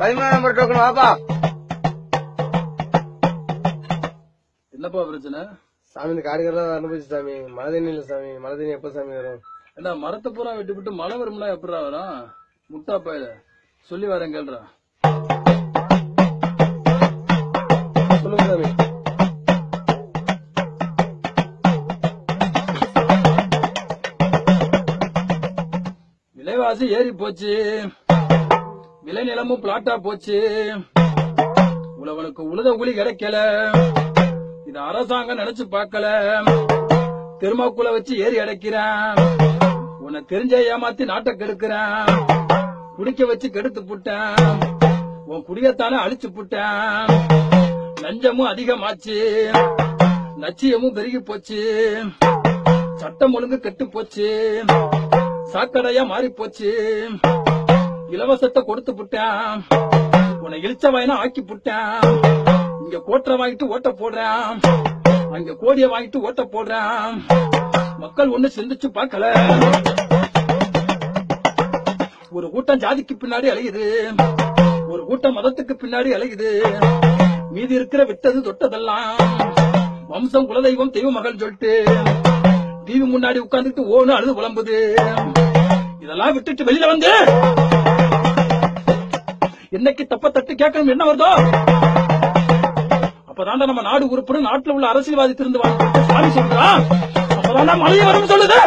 பதிமூணு number token வாப்பா. என்னப்பா பிரச்சனை? சாமி இந்த காடுகள்லாம் அனுபவிச்சு சாமி. மழை தண்ணி இல்ல சாமி. மழை தண்ணி எப்ப சாமி வரும்? என்ன மரத்தை பூரா வெட்டி விட்டு மழை வரும்னா எப்படா வரும்? முட்டா பயில. சொல்லி வரேன் கேள்றா சொல்லுங்க சாமி. விலைவாசி ஏறி போச்சு. விளைநிலமும் பிளாட்டா போச்சு. உழவனுக்கு உழுத கூலி கிடைக்கல. இது அரசாங்கம் நினைச்சு பார்க்கல. திருமாக்குல வச்சு ஏறி அடைக்கிறேன். உன்னை தெரிஞ்ச ஏமாத்தி நாட்டை கெடுக்கிறேன். குடிக்க வச்சு கெடுத்து புட்டேன். உன் குடியத்தானே அழிச்சு புட்டேன். லஞ்சமும் அதிகமாச்சு. லட்சியமும் பெருகி போச்சு. சட்டம் ஒழுங்கு கெட்டு போச்சு. சாக்கடையா மாறி போச்சு. இலவசத்தை கொடுத்து புட்டேன். உன்னை இழிச்ச வயனா ஆக்கி புட்டேன். இங்க கோட்டை வாங்கிட்டு ஓட்ட போடுறேன். அங்க கோடிய வாங்கிட்டு ஓட்ட போடுறேன். மக்கள் ஒண்ணு சிந்திச்சு பார்க்கல. ஒரு கூட்டம் ஜாதிக்கு பின்னாடி அலையுது. ஒரு கூட்டம் மதத்துக்கு பின்னாடி அலையுது. மீதி இருக்கிற விட்டது தொட்டதெல்லாம் வம்சம் குலதெய்வம் தெய்வ மகள் சொல்லிட்டு டிவி முன்னாடி உட்கார்ந்துட்டு ஓன்னு அழுது புலம்புது. இதெல்லாம் விட்டுட்டு வெளியில வந்து என்னைக்கு தப்ப தட்டு கேட்கணும் என்ன வருதோ? அப்பதான்டா நம்ம நாடு உறுப்பினர் நாட்டுல உள்ள அரசியல்வாதி திருந்து வாங்க சாமி சொல்றா? அப்பதான்டா வரும்னு சொல்லுது.